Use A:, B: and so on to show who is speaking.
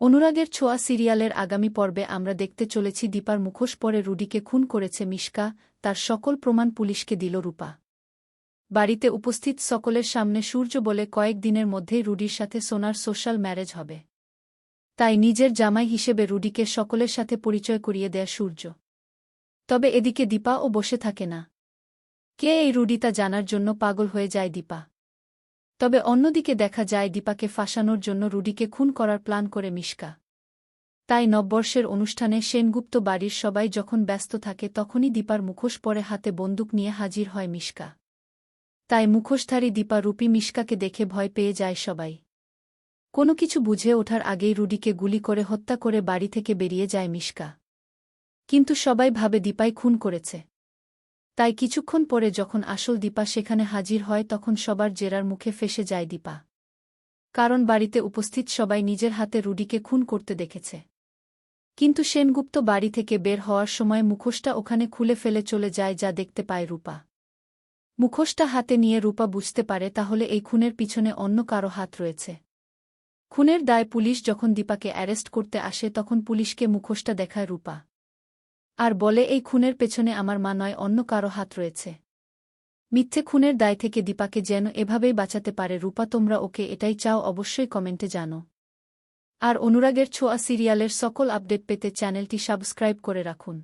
A: অনুরাগের ছোঁয়া সিরিয়ালের আগামী পর্বে আমরা দেখতে চলেছি দীপার মুখোশ পরে রুডিকে খুন করেছে মিশকা, তার সকল প্রমাণ পুলিশকে দিল রূপা। বাড়িতে উপস্থিত সকলের সামনে সূর্য বলে কয়েক দিনের মধ্যেই রুডির সাথে সোনার সোশ্যাল ম্যারেজ হবে। তাই নিজের জামাই হিসেবে রুডিকে সকলের সাথে পরিচয় করিয়ে দেয় সূর্য। তবে এদিকে দীপাও বসে থাকে না। কে এই রুডি তা জানার জন্য পাগল হয়ে যায় দীপা? তবে অন্যদিকে দেখা যায় দীপাকে ফাঁসানোর জন্য রুডিকে খুন করার প্ল্যান করে মিশকা। তাই নববর্ষের অনুষ্ঠানে সেনগুপ্ত বাড়ির সবাই যখন ব্যস্ত থাকে তখনই দীপার মুখোশ পরে হাতে বন্দুক নিয়ে হাজির হয় মিশকা। তাই মুখোশধারী দীপা রূপী মিশকাকে দেখে ভয় পেয়ে যায় সবাই। কোনো কিছু বুঝে ওঠার আগেই রুডিকে গুলি করে হত্যা করে বাড়ি থেকে বেরিয়ে যায় মিশকা। কিন্তু সবাই ভাবে দীপাই খুন করেছে। তাই কিছুক্ষণ পরে যখন আসল দীপা সেখানে হাজির হয় তখন সবার জেরার মুখে ফেসে যায় দীপা। কারণ বাড়িতে উপস্থিত সবাই নিজের হাতে রুডিকে খুন করতে দেখেছে। কিন্তু সেনগুপ্ত বাড়ি থেকে বের হওয়ার সময় মুখোশটা ওখানে খুলে ফেলে চলে যায় যা দেখতে পায় রূপা। মুখোশটা হাতে নিয়ে রূপা বুঝতে পারে তাহলে এই খুনের পিছনে অন্য কারও হাত রয়েছে। খুনের দায় পুলিশ যখন দীপাকে অ্যারেস্ট করতে আসে তখন পুলিশকে মুখোশটা দেখায় রূপা। আর বলে, এই খুনের পেছনে আমার মা নয়, অন্য কারও হাত রয়েছে। মিথ্যে খুনের দায় থেকে দীপাকে যেন এভাবেই বাঁচাতে পারে। রূপা, তোমরা ওকে এটাই চাও, অবশ্যই কমেন্টে জানো। আর অনুরাগের ছোঁয়া সিরিয়ালের সকল আপডেট পেতে চ্যানেলটি সাবস্ক্রাইব করে রাখুন।